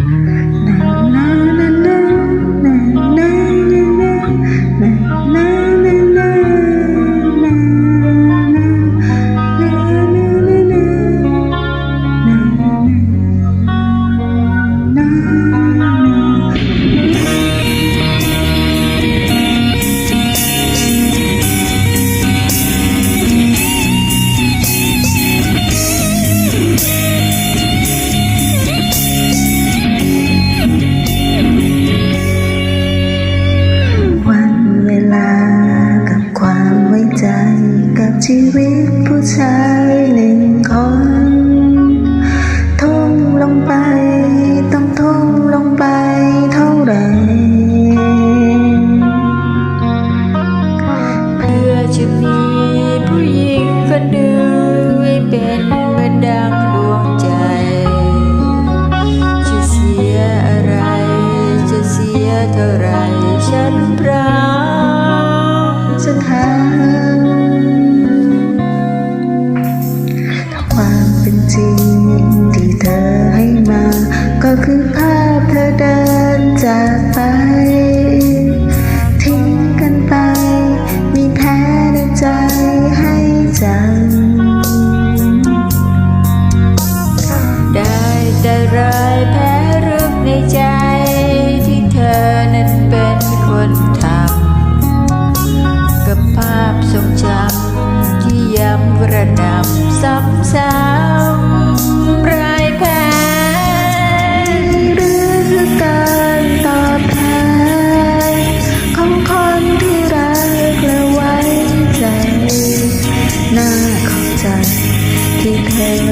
Mm-hmm. ชีวิตผู้ชาย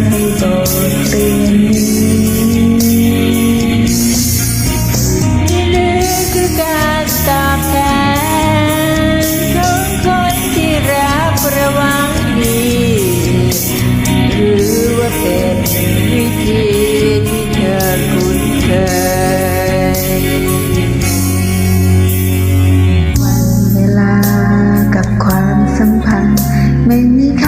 ให้โปรตนที่เหลือคือการทนขงคนที่รับระวังดีหรือว่าเป็นวิธีที่เธอคุ้นเคย วันเวลากับความสัมพันธ์ไม่มีค่า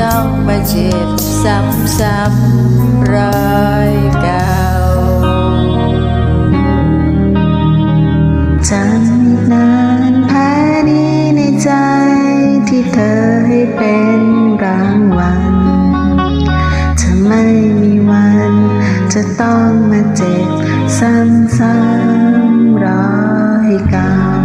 ต้องมาเจ็บซ้ำซ้ำรอยเก่าจำอีกนานแพ้นี้ในใจที่เธอให้เป็นรางวัลจะไม่มีวัน จะต้องมาเจ็บซ้ำซ้ำรอยเก่า